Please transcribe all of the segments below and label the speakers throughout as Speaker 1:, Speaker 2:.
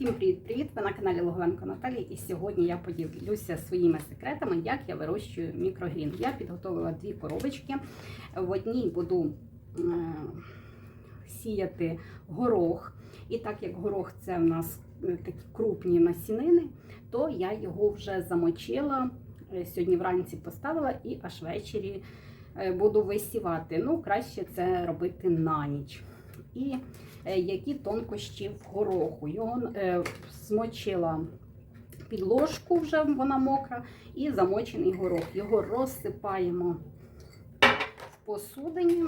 Speaker 1: Всім привіт-привіт! Ви на каналі Логовенко Наталі. І сьогодні я поділюся своїми секретами, як я вирощую мікрогрін. Я підготовила дві коробочки. В одній буду е, сіяти горох. І так як горох це в нас е, такі крупні насінини, то я його вже замочила. Е, Сьогодні вранці поставила і аж ввечері е, буду висівати. Ну, краще це робити на ніч. І е, які тонкощі в гороху. Його е, змочила під ложку, вже вона мокра, і замочений горох. Його розсипаємо в посудині,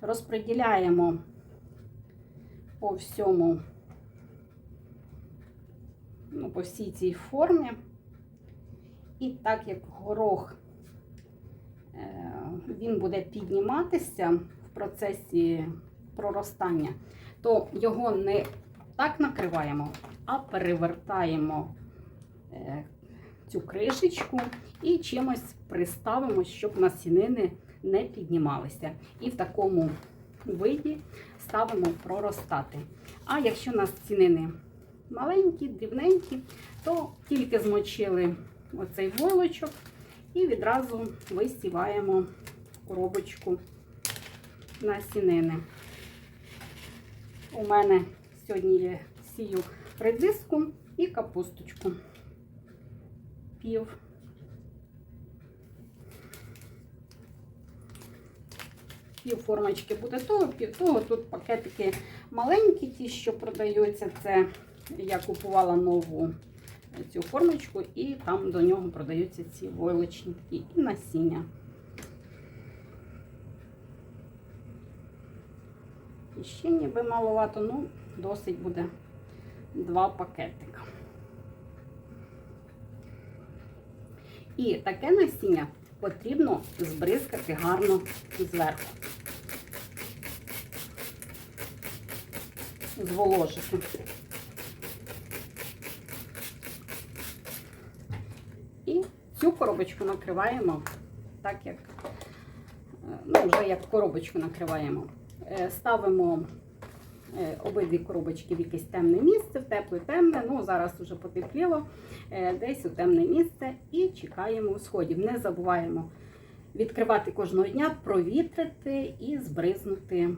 Speaker 1: розподіляємо по всьому, ну, по всій цій формі. І так як горох е, він буде підніматися процесі проростання, то його не так накриваємо, а перевертаємо е, цю кришечку і чимось приставимо, щоб насінини не піднімалися. І в такому виді ставимо проростати. А якщо насінини маленькі, дрібненькі, то тільки змочили оцей войлочок і відразу висіваємо коробочку насінини. У мене сьогодні є сію редиску і капусточку. Пів. Пів формочки буде того, пів того. Тут пакетики маленькі, ті, що продаються, це я купувала нову цю формочку, і там до нього продаються ці войлочні і насіння. Ще ніби маловато, ну, досить буде два пакетика. І таке насіння потрібно збризкати гарно зверху. Зволожити. І цю коробочку накриваємо так, як, е, ну, вже як коробочку накриваємо. Е, Ставимо е, обидві коробочки в якесь темне місце, в тепле темне, ну зараз вже потепліло, е, десь у темне місце і чекаємо сходів. Не забуваємо відкривати кожного дня, провітрити і збризнути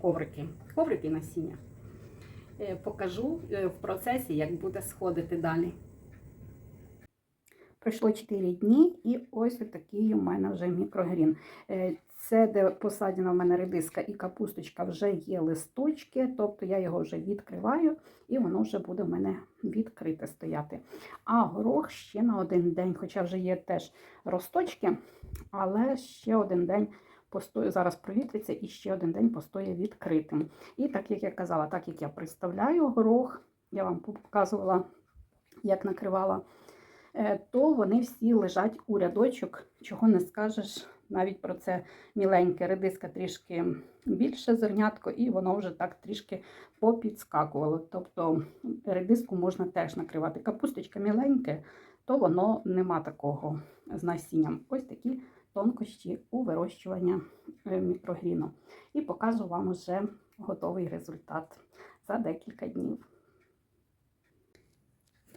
Speaker 1: коврики. Коврики насіння. Покажу в процесі, як буде сходити далі. Пройшло 4 дні, і ось такий у мене вже мікрогрін. Е, Це, де посаджена в мене редиска і капусточка, вже є листочки, тобто я його вже відкриваю, і воно вже буде в мене відкрите стояти. А горох ще на один день, хоча вже є теж росточки, але ще один день постоє, зараз провітриться і ще один день постоє відкритим. І так як я казала, так як я представляю горох, я вам показувала, як накривала то вони всі лежать у рядочок, чого не скажеш навіть про це міленьке. Редиска трішки більше зернятко, і воно вже так трішки попідскакувало. Тобто редиску можна теж накривати. Капусточка міленьке, то воно нема такого з насінням. Ось такі тонкощі у вирощування е, мікрогріну. І показую вам уже готовий результат за декілька днів.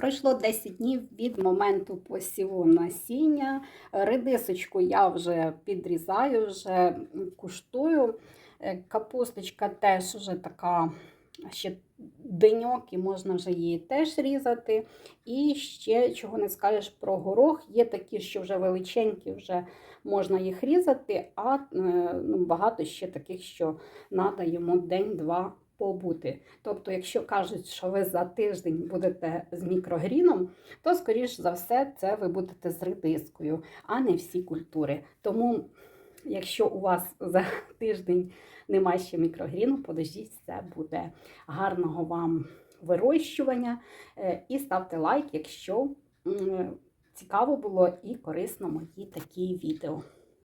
Speaker 1: Пройшло 10 днів від моменту посіву насіння. Редисочку я вже підрізаю, вже куштую. Е, Капусточка теж вже така ще деньок, і можна вже її теж різати. І ще чого не скажеш про горох. Є такі, що вже величенькі, вже можна їх різати, а е, ну, багато ще таких, що треба йому день-два побути. Тобто, якщо кажуть, що ви за тиждень будете з мікрогріном, то, скоріш за все, це ви будете з редискою, а не всі культури. Тому, якщо у вас за тиждень немає ще мікрогріну, подождіть, це буде гарного вам вирощування. Е, І ставте лайк, якщо цікаво було і корисно мої такі відео.